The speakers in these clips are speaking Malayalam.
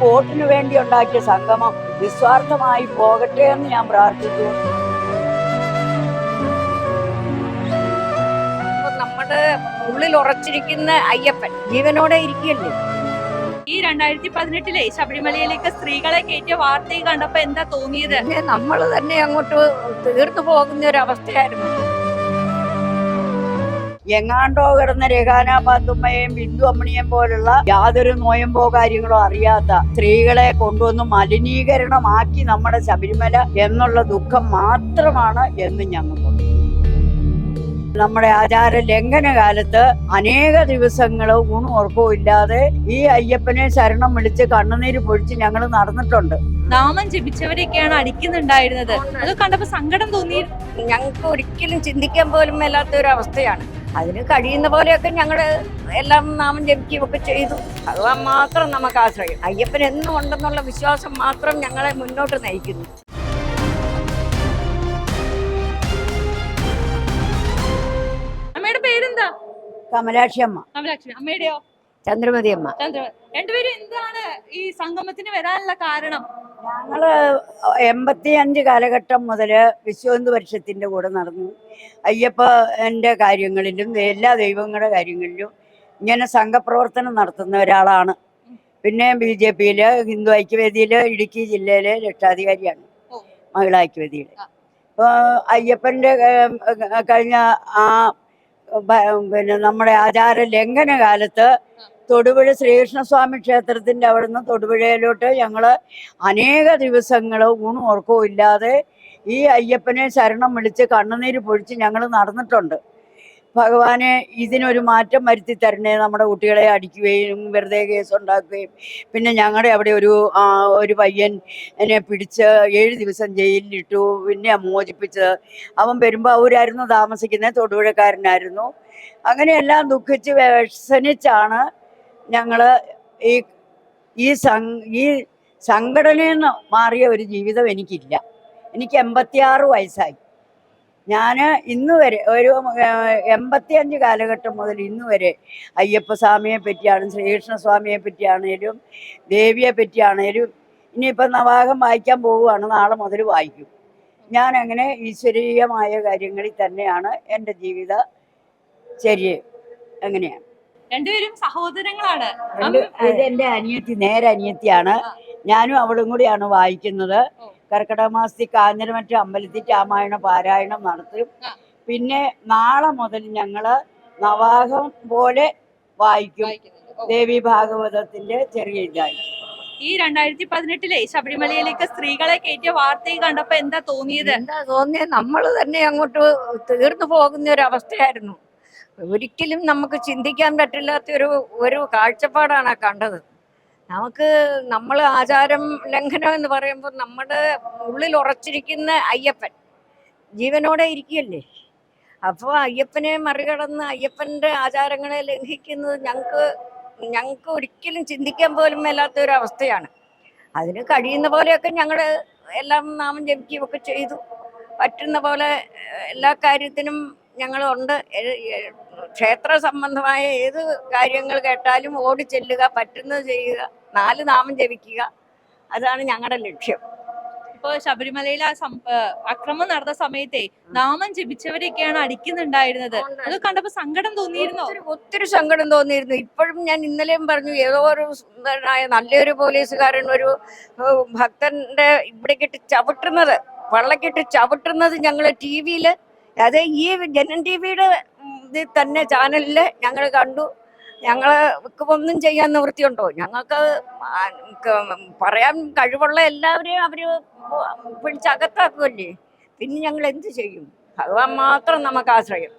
വോട്ടിന് വേണ്ടി ഉണ്ടാക്കിയ സംഗമം നിസ്വാർത്ഥമായി പോകട്ടെ എന്ന് ഞാൻ പ്രാർത്ഥിച്ചു നമ്മുടെ ഉള്ളിൽ ഉറച്ചിരിക്കുന്ന അയ്യപ്പൻ ജീവനോടെ ഇരിക്കുകയല്ലേ? ഈ രണ്ടായിരത്തി പതിനെട്ടിലെ ശബരിമലയിലേക്ക് സ്ത്രീകളെ കയറ്റിയ വാർത്തയും കണ്ടപ്പോ എന്താ തോന്നിയത്? നമ്മൾ തന്നെ അങ്ങോട്ട് തീർന്നു പോകുന്ന ഒരു അവസ്ഥയായിരുന്നു. എങ്ങാണ്ടോ കിടന്ന രഹാന പാത്തുമ്മയെയും ബിന്ദു അമ്മണിയും പോലുള്ള യാതൊരു നോയമ്പോ കാര്യങ്ങളോ അറിയാത്ത സ്ത്രീകളെ കൊണ്ടുവന്ന് മലിനീകരണമാക്കി നമ്മുടെ ശബരിമല എന്നുള്ള ദുഃഖം മാത്രമാണ് എന്ന് ഞങ്ങൾക്കുണ്ട് നമ്മുടെ ആചാര ലംഘന കാലത്ത് അനേക ദിവസങ്ങൾ ഊണും ഉറക്കവും ഇല്ലാതെ ഈ അയ്യപ്പനെ ശരണം വിളിച്ച് കണ്ണുനീര് പൊഴിച്ച് ഞങ്ങൾ നടന്നിട്ടുണ്ട്. നാമം ജപിച്ചവരെയൊക്കെയാണ് അടിക്കുന്നുണ്ടായിരുന്നത്. അത് കണ്ടപ്പോ സങ്കടം തോന്നി. ഞങ്ങൾക്ക് ഒരിക്കലും ചിന്തിക്കാൻ പോലും മേലാത്ത ഒരു അവസ്ഥയാണ്. അതിന് കഴിയുന്ന പോലെയൊക്കെ ഞങ്ങൾ എല്ലാം നാമം ജപിക്കുകയൊക്കെ ചെയ്തു. ഭഗവാൻ മാത്രം നമുക്ക് ആശ്രയം. അയ്യപ്പൻ എന്നും ഉണ്ടെന്നുള്ള വിശ്വാസം മാത്രം ഞങ്ങളെ മുന്നോട്ട് നയിക്കുന്നു. അമ്മയുടെ പേരെന്താ? കമലാക്ഷി അമ്മ. കമലാക്ഷി. അമ്മയുടെയോ? ചന്ദ്രമതി അമ്മ. ചന്ദ്ര രണ്ടുപേരും എന്താണ് ഈ സംഗമത്തിന് വരാനുള്ള കാരണം? ഞങ്ങൾ എൺപത്തി അഞ്ച് കാലഘട്ടം മുതൽ വിശ്വഹിന്ദു പരിഷത്തിന്റെ കൂടെ നടന്നു. അയ്യപ്പന്റെ കാര്യങ്ങളിലും എല്ലാ ദൈവങ്ങളുടെ കാര്യങ്ങളിലും ഇങ്ങനെ സംഘപ്രവർത്തനം നടത്തുന്ന ഒരാളാണ്. പിന്നെ ബി ജെ പിയിൽ ഹിന്ദു ഐക്യവേദിയിൽ ഇടുക്കി ജില്ലയിലെ രക്ഷാധികാരിയാണ്. മഹിളാ ഐക്യവേദിയിൽ അപ്പോൾ ഏ, കഴിഞ്ഞ ആ പിന്നെ നമ്മുടെ ആചാര ലംഘന കാലത്ത് തൊടുപുഴ ശ്രീകൃഷ്ണസ്വാമി ക്ഷേത്രത്തിന്റെ അവിടുന്ന് തൊടുപുഴയിലോട്ട് ഞങ്ങൾ അനേക ദിവസങ്ങൾ ഊണും ഉറക്കവും ഇല്ലാതെ ഈ അയ്യപ്പനെ ശരണം വിളിച്ച് കണ്ണുനീര് പൊഴിച്ച് ഞങ്ങൾ നടന്നിട്ടുണ്ട്. ഭഗവാനെ ഇതിനൊരു മാറ്റം വരുത്തി തരണേ നമ്മുടെ കുട്ടികളെ അടിക്കുകയും വെറുതെ കേസ് ഉണ്ടാക്കുകയും. പിന്നെ ഞങ്ങളുടെ അവിടെ ഒരു ഒരു പയ്യൻ എന്നെ പിടിച്ച് ഏഴ് ദിവസം ജയിലിലിട്ടു. പിന്നെ മോചിപ്പിച്ചത് അവൻ പെരുമ്പാവൂരായിരുന്നു താമസിക്കുന്നത് തൊടുപുഴക്കാരനായിരുന്നു. അങ്ങനെയെല്ലാം ദുഃഖിച്ച് വ്യസനിച്ചാണ് ഞങ്ങൾ ഈ ഈ ഈ സംഘടനയിൽ നിന്ന് മാറിയ ഒരു ജീവിതം എനിക്കില്ല. എനിക്ക് എൺപത്തിയാറ് വയസ്സായി. ഞാൻ ഇന്ന് വരെ ഒരു എൺപത്തിയഞ്ച് കാലഘട്ടം മുതൽ ഇന്ന് വരെ അയ്യപ്പസ്വാമിയെ പറ്റിയാണ് ശ്രീകൃഷ്ണസ്വാമിയെ പറ്റിയാണേലും ദേവിയെ പറ്റിയാണേലും ഇനിയിപ്പം നവാഗം വായിക്കാൻ പോവുകയാണ്. നാളെ മുതൽ വായിക്കും. ഞാൻ അങ്ങനെ ഈശ്വരീയമായ കാര്യങ്ങളിൽ തന്നെയാണ് എന്റെ ജീവിത ചര്യ. അങ്ങനെയാണ്. രണ്ടുപേരും സഹോദരങ്ങളാണ്. ഇത് എന്റെ അനിയത്തി നേരെ അനിയത്തിയാണ്. ഞാനും അവളും കൂടിയാണ് വായിക്കുന്നത്. കർക്കിടക മാസത്തിൽ കാഞ്ഞിരമറ്റ അമ്പലത്തിൽ രാമായണ പാരായണം നടത്തും. പിന്നെ നാളെ മുതൽ ഞങ്ങൾ നവാഹം പോലെ വായിക്കും. ദേവി ഭാഗവതത്തിന്റെ ചെറിയ ഇതായി. ഈ രണ്ടായിരത്തി പതിനെട്ടിലെ ശബരിമലയിലേക്ക് സ്ത്രീകളെ കയറ്റിയ വാർത്തയും കണ്ടപ്പോ എന്താ തോന്നിയത്? എന്താ തോന്നിയത്? നമ്മൾ തന്നെ അങ്ങോട്ട് തീർന്നു പോകുന്ന ഒരു അവസ്ഥയായിരുന്നു. ഒരിക്കലും നമുക്ക് ചിന്തിക്കാൻ പറ്റില്ലാത്ത ഒരു ഒരു കാഴ്ചപ്പാടാണ് കണ്ടത്. നമുക്ക് നമ്മൾ ആചാരം ലംഘനം എന്ന് പറയുമ്പോൾ നമ്മുടെ ഉള്ളിൽ ഉറച്ചിരിക്കുന്ന അയ്യപ്പൻ ജീവനോടെ ഇരിക്കുകയല്ലേ? അപ്പോൾ അയ്യപ്പനെ മറികടന്ന് അയ്യപ്പന്റെ ആചാരങ്ങളെ ലംഘിക്കുന്നത് ഞങ്ങൾക്ക് ഞങ്ങൾക്ക് ഒരിക്കലും ചിന്തിക്കാൻ പോലും മേലാത്ത ഒരു അവസ്ഥയാണ്. അതിന് കഴിയുന്ന പോലെയൊക്കെ ഞങ്ങൾ എല്ലാം നാമം ജപിക്കുകയൊക്കെ ചെയ്തു. പറ്റുന്ന പോലെ എല്ലാ കാര്യത്തിനും ഞങ്ങളുണ്ട്. ക്ഷേത്ര സംബന്ധമായ ഏത് കാര്യങ്ങൾ കേട്ടാലും ഓടി ചെല്ലുക പറ്റുന്നത് ചെയ്യുക നാല് നാമം ജപിക്കുക. അതാണ് ഞങ്ങളുടെ ലക്ഷ്യം. ഇപ്പൊ ശബരിമലയിൽ ആ അക്രമം നടന്ന സമയത്തെ നാമം ജപിച്ചവരെയൊക്കെയാണ് അടിക്കുന്നുണ്ടായിരുന്നത്. അത് കണ്ടപ്പോ സങ്കടം തോന്നിയിരുന്നു? ഒത്തിരി സങ്കടം തോന്നിയിരുന്നു. ഇപ്പോഴും ഞാൻ ഇന്നലെയും പറഞ്ഞു ഏതോ ഒരു സുന്ദരനായ നല്ലൊരു പോലീസുകാരൻ ഒരു ഭക്തന്റെ ഇവിടേക്കിട്ട് ചവിട്ടുന്നത് വള്ളക്കിട്ട് ചവിട്ടുന്നത് ഞങ്ങൾ ടി വിയിൽ അത് ഈ ജനൻ ടി വിയുടെ ഇതിൽ തന്നെ ചാനലിൽ ഞങ്ങൾ കണ്ടു. ഞങ്ങൾക്ക് ഒന്നും ചെയ്യാൻ നിവൃത്തിയുണ്ടോ? ഞങ്ങൾക്ക് പറയാൻ കഴിവുള്ള എല്ലാവരെയും അവർ പിടിച്ചകത്താക്കുമല്ലേ പിന്നെ ഞങ്ങൾ എന്ത് ചെയ്യും? ഭഗവാൻ മാത്രം നമുക്ക് ആശ്രയം.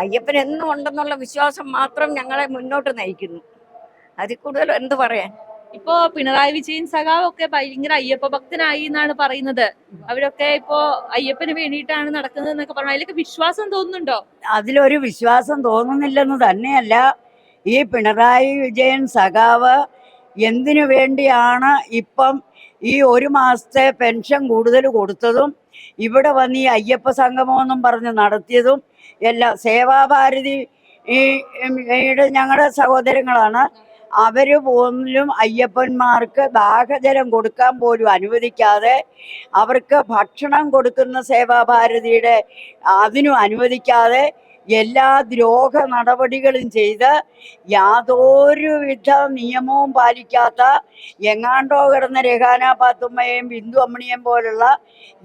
അയ്യപ്പൻ എന്നും ഉണ്ടെന്നുള്ള വിശ്വാസം മാത്രം ഞങ്ങളെ മുന്നോട്ട് നയിക്കുന്നു. അതിൽ കൂടുതൽ എന്ത് പറയാൻ? ഇപ്പോ പിണറായി വിജയൻ സഖാവ് ഒക്കെ ഭയങ്കര അയ്യപ്പ ഭക്തനായി എന്നാണ് പറയുന്നത്. അവരൊക്കെ ഇപ്പോ അയ്യപ്പന് വേണ്ടിയിട്ടാണ് നടക്കുന്നത് എന്നൊക്കെ പറഞ്ഞു അതിലൊക്കെ വിശ്വാസം തോന്നുന്നുണ്ടോ? അതിലൊരു വിശ്വാസം തോന്നുന്നില്ലെന്ന് തന്നെയല്ല ഈ പിണറായി വിജയൻ സഖാവ് എന്തിനു വേണ്ടിയാണ് ഇപ്പം ഈ ഒരു മാസത്തെ പെൻഷൻ കൂടുതൽ കൊടുത്തതും ഇവിടെ വന്ന് ഈ അയ്യപ്പ സംഗമമെന്നും പറഞ്ഞ് നടത്തിയതും എല്ലാം സേവാഭാരതി ഈ ഞങ്ങളുടെ സഹോദരങ്ങളാണ്. അവർ പോലും അയ്യപ്പന്മാർക്ക് ദാഹജലം കൊടുക്കാൻ പോലും അനുവദിക്കാതെ അവർക്ക് ഭക്ഷണം കൊടുക്കുന്ന സേവാഭാരതിയുടെ അതിനും അനുവദിക്കാതെ എല്ലാ ദ്രോഹ നടപടികളും ചെയ്ത് യാതൊരുവിധ നിയമവും പാലിക്കാത്ത എങ്ങാണ്ടോ കിടന്ന രഹാന പാത്തുമ്മയും ബിന്ദു അമ്മണിയും പോലുള്ള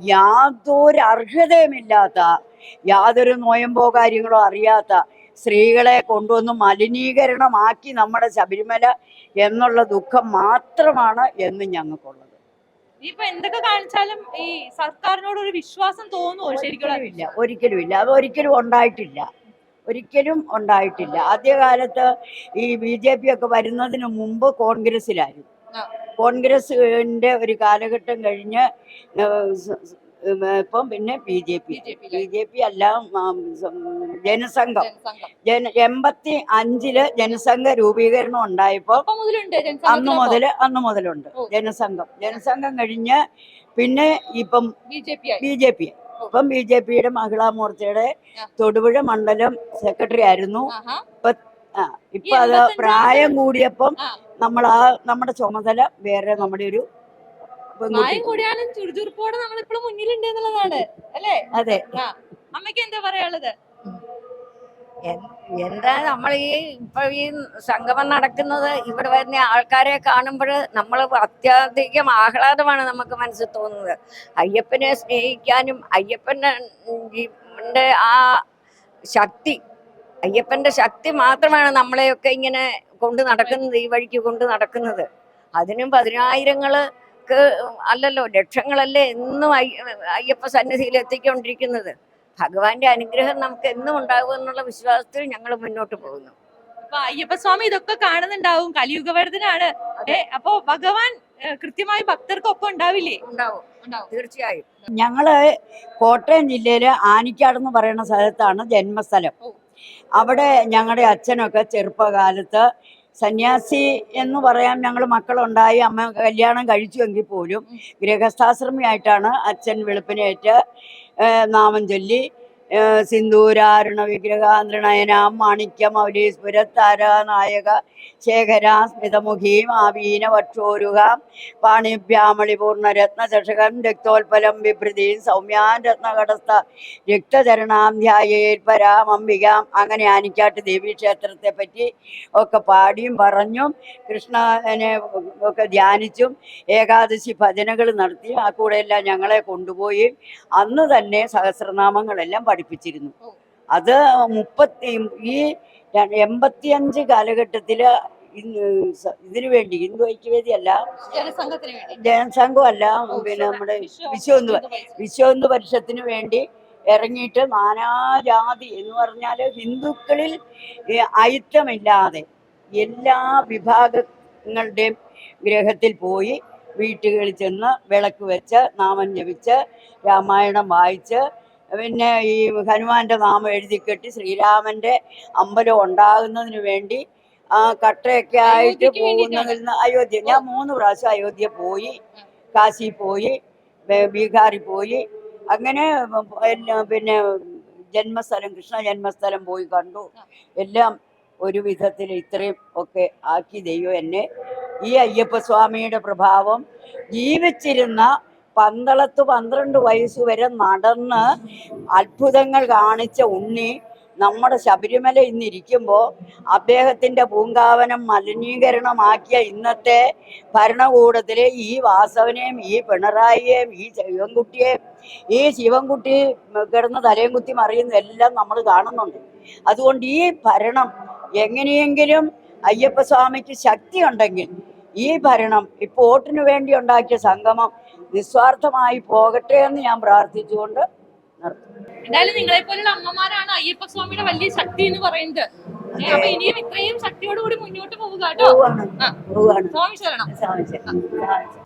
യാതൊരു അർഹതയുമില്ലാത്ത യാതൊരു നോയമ്പോ കാര്യങ്ങളോ അറിയാത്ത സ്ത്രീകളെ കൊണ്ടുവന്ന് മലിനീകരണമാക്കി നമ്മുടെ ശബരിമല എന്നുള്ള ദുഃഖം മാത്രമാണ് എന്ന് ഞങ്ങൾക്കുള്ളത്. ഇപ്പൊ എന്തൊക്കെ കാണിച്ചാലും ഈ സർക്കാരിനോട് ഒരു വിശ്വാസം തോന്നുമോ ശരിക്കും ഒരിക്കലും ഇല്ല ഒരിക്കലും ഇല്ല അത് ഒരിക്കലും ഉണ്ടായിട്ടില്ല. ഒരിക്കലും ഉണ്ടായിട്ടില്ല. ആദ്യകാലത്ത് ഈ ബി ജെ പി ഒക്കെ വരുന്നതിന് മുമ്പ് കോൺഗ്രസ്സിലായിരുന്നു. കോൺഗ്രസിന്റെ ഒരു കാലഘട്ടം കഴിഞ്ഞ് ഇപ്പം പിന്നെ B J P. B J P അല്ല ജനസംഘം. ജന എൺപത്തി അഞ്ചിൽ ജനസംഘ രൂപീകരണം ഉണ്ടായപ്പോൾ മുതലുണ്ട് അന്ന് മുതൽ മുതൽ അന്ന് മുതലുണ്ട്. ജനസംഘം. ജനസംഘം കഴിഞ്ഞ് പിന്നെ ഇപ്പം ബി ജെ പി ഇപ്പം ബി ജെ പിയുടെ മഹിളാ മോർച്ചയുടെ തൊടുപുഴ മണ്ഡലം സെക്രട്ടറി ആയിരുന്നു. ഇപ്പൊ ഇപ്പൊ അത് പ്രായം കൂടിയപ്പം. നമ്മൾ ആ നമ്മുടെ ചുമതല വേറെ നമ്മുടെ ഒരു പ്രായം കൂടിയാലും ചുറുചുറുപ്പോടെ നമ്മൾ ഇപ്പോഴും മുന്നിലുണ്ട് എന്നുള്ളതാണ് അല്ലേ? അതെ. അമ്മയ്ക്ക് എന്താ പറയാനുള്ളത്? എന്താ നമ്മൾ ഈ ഇപ്പൊ ഈ സംഗമം നടക്കുന്നത് ഇവിടെ വരുന്ന ആൾക്കാരെ കാണുമ്പോൾ നമ്മൾ അത്യധികം ആഹ്ലാദമാണ് നമുക്ക് മനസ്സിൽ തോന്നുന്നത്. അയ്യപ്പനെ സ്നേഹിക്കാനും അയ്യപ്പന്റെ ആ ശക്തി അയ്യപ്പന്റെ ശക്തി മാത്രമാണ് നമ്മളെയൊക്കെ ഇങ്ങനെ കൊണ്ട് നടക്കുന്നത് ഈ വഴിക്ക് കൊണ്ട് നടക്കുന്നത്. അതിനും പതിനായിരങ്ങൾക്ക് അല്ലല്ലോ ലക്ഷങ്ങളല്ലേ എന്നും അയ്യ- അയ്യപ്പ സന്നിധിയിൽ എത്തിക്കൊണ്ടിരിക്കുന്നത്. ഭഗവാന്റെ അനുഗ്രഹം നമുക്ക് എന്നും ഉണ്ടാകും എന്നുള്ള വിശ്വാസത്തിൽ ഞങ്ങൾ മുന്നോട്ട് പോകുന്നു. അയ്യപ്പ സ്വാമി ഇതൊക്കെ കാണുന്നുണ്ടാവും കലിയുഗവർദ്ധനാണ്. അപ്പൊ ഭഗവാൻ കൃത്യമായി ഭക്തർക്കൊപ്പം ഉണ്ടാവില്ലേ? ഉണ്ടാവും. ഉണ്ടാവും. തീർച്ചയായും. ഞങ്ങൾ കോട്ടയം ജില്ലയിലെ ആനിക്കാട് എന്ന് പറയുന്ന സ്ഥലത്താണ് ജന്മസ്ഥലം. അവിടെ ഞങ്ങളുടെ അച്ഛനൊക്കെ ചെറുപ്പകാലത്ത് സന്യാസി എന്ന് പറയാൻ ഞങ്ങൾ മക്കളുണ്ടായി അമ്മ കല്യാണം കഴിച്ചുവെങ്കിൽ പോലും. ഗൃഹസ്ഥാശ്രമിയായിട്ടാണ് അച്ഛൻ വെളുപ്പിനേറ്റ് നാമം ചൊല്ലി സിന്ദൂരാരുണ വിഗ്രഹാന്തൃണയനാം മാണിക്യം അവലീസ്പുരത്താര നായക ശേഖര സ്മിതമുഖീം ആവീന വക്ഷോരുഹാം പാണിഭ്യാമളിപൂർണ രത്നചഷകം രക്തോൽപലം വിഭൃതി സൗമ്യാൻ രത്നകടസ്ഥ രക്തചരണാം ധ്യായേൽ പരാമംബികാം അങ്ങനെ ആനിക്കാട്ട് ദേവീക്ഷേത്രത്തെ പറ്റി ഒക്കെ പാടിയും പറഞ്ഞും കൃഷ്ണനെ ഒക്കെ ധ്യാനിച്ചും ഏകാദശി ഭജനകൾ നടത്തി ആ കൂടെയെല്ലാം ഞങ്ങളെ കൊണ്ടുപോയി. അന്ന് തന്നെ സഹസ്രനാമങ്ങളെല്ലാം പഠിപ്പിച്ചിരുന്നു. അത് മുപ്പത്തി ഈ എൺപത്തി എൺപത്തിയഞ്ച് കാലഘട്ടത്തിൽ ഇതിനു വേണ്ടി ഹിന്ദു ഐക്യവേദി അല്ല വേണ്ടി. ജനസംഘമല്ല പിന്നെ നമ്മുടെ വിശ്വ ഹിന്ദു വിശ്വ ഹിന്ദു പരിഷത്തിന് വേണ്ടി ഇറങ്ങിയിട്ട് നാനാജാതി എന്ന് പറഞ്ഞാൽ ഹിന്ദുക്കളിൽ ഐറ്റമില്ലാതെ എല്ലാ വിഭാഗങ്ങളുടെയും ഗ്രഹത്തിൽ പോയി വീട്ടുകളിൽ ചെന്ന് വിളക്ക് വെച്ച് നാമം ജപിച്ച് രാമായണം വായിച്ച് പിന്നെ ഈ ഹനുമാന്റെ നാമം എഴുതി കെട്ടി ശ്രീരാമന്റെ അമ്പലം ഉണ്ടാകുന്നതിന് വേണ്ടി ആ കട്ടയൊക്കെ ആയിട്ട് പോകുന്നതിൽ നിന്ന് അയോധ്യ ഞാൻ മൂന്ന് പ്രാവശ്യം അയോധ്യ പോയി കാശി പോയി ബീഹാറിൽ പോയി. അങ്ങനെ പിന്നെ ജന്മസ്ഥലം കൃഷ്ണ ജന്മസ്ഥലം പോയി കണ്ടു. എല്ലാം ഒരു വിധത്തിൽ ഇത്രയും ഒക്കെ ആക്കി ദൈവം എന്നെ ഈ അയ്യപ്പ അയ്യപ്പസ്വാമിയുടെ പ്രഭാവം ജീവിച്ചിരുന്ന പന്തളത്ത് പന്ത്രണ്ട് വയസ്സ് വരെ നടന്ന് അത്ഭുതങ്ങൾ കാണിച്ച ഉണ്ണി നമ്മുടെ ശബരിമല ഇന്നിരിക്കുമ്പോൾ അദ്ദേഹത്തിന്റെ പൂങ്കാവനം മലിനീകരണമാക്കിയ ഇന്നത്തെ ഭരണകൂടത്തിലെ ഈ വാസവനെയും ഈ പിണറായിയെയും ഈ ശിവൻകുട്ടിയെയും ഈ ശിവൻകുട്ടി കിടന്ന് തലയും കുത്തി മറിയുന്ന എല്ലാം നമ്മൾ കാണുന്നുണ്ട്. അതുകൊണ്ട് ഈ ഭരണം എങ്ങനെയെങ്കിലും അയ്യപ്പസ്വാമിക്ക് ശക്തി ഉണ്ടെങ്കിൽ ഈ ഭരണം ഇപ്പൊ വോട്ടിന് വേണ്ടി ഉണ്ടാക്കിയ സംഗമം നിസ്വാർത്ഥമായി പോകട്ടെ എന്ന് ഞാൻ പ്രാർത്ഥിച്ചുകൊണ്ട് എന്തായാലും നിങ്ങളെ പോലുള്ള അമ്മമാരാണ് അയ്യപ്പ സ്വാമിയുടെ വലിയ ശക്തി എന്ന് പറയുന്നത്. അപ്പൊ ഇനിയും ഇത്രയും ശക്തിയോടുകൂടി മുന്നോട്ട് പോവുക കേട്ടോ. സ്വാമി ശരണം. സാധിച്ചു സാധിച്ചു